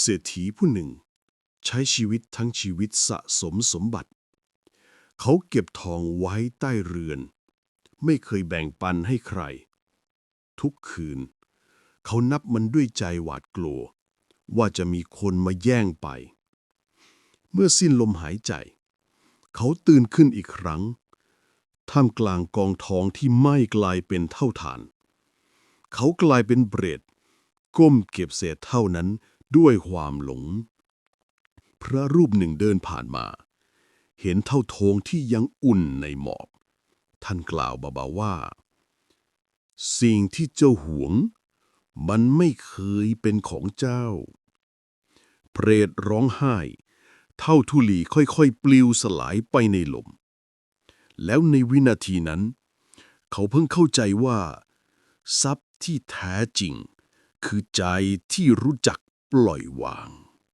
เศรษฐีผู้หนึ่ง ใช้ชีวิตทั้งชีวิตสะสมสมบัติ เขาเก็บทองไว้ใต้เรือน ไม่เคยแบ่งปันให้ใคร ทุกคืน เขานับมันด้วยใจหวาดกลัว ว่าจะมีคนมาแย่งไป เมื่อสิ้นลมหายใจ เขาตื่นขึ้นอีกครั้ง ท่ามกลางกองทองที่ไหม้กลายเป็นเท่าฐาน เขากลายเป็นเบรดก้มเก็บเศษเท่านั้น ด้วยความหลง พระรูปหนึ่งเดินผ่านมา เห็นเท่าทงที่ยังอุ่นในหมอก ท่านกล่าวเบาๆว่า สิ่งที่เจ้าหวง มันไม่เคยเป็นของเจ้า เปรตร้องไห้ เท่าทุลีค่อยๆ ปลิวสลายไปในลม แล้วในวินาทีนั้น เขาเพิ่งเข้าใจว่า ทรัพย์ที่แท้จริงคือใจที่รู้จัก ปล่อยวาง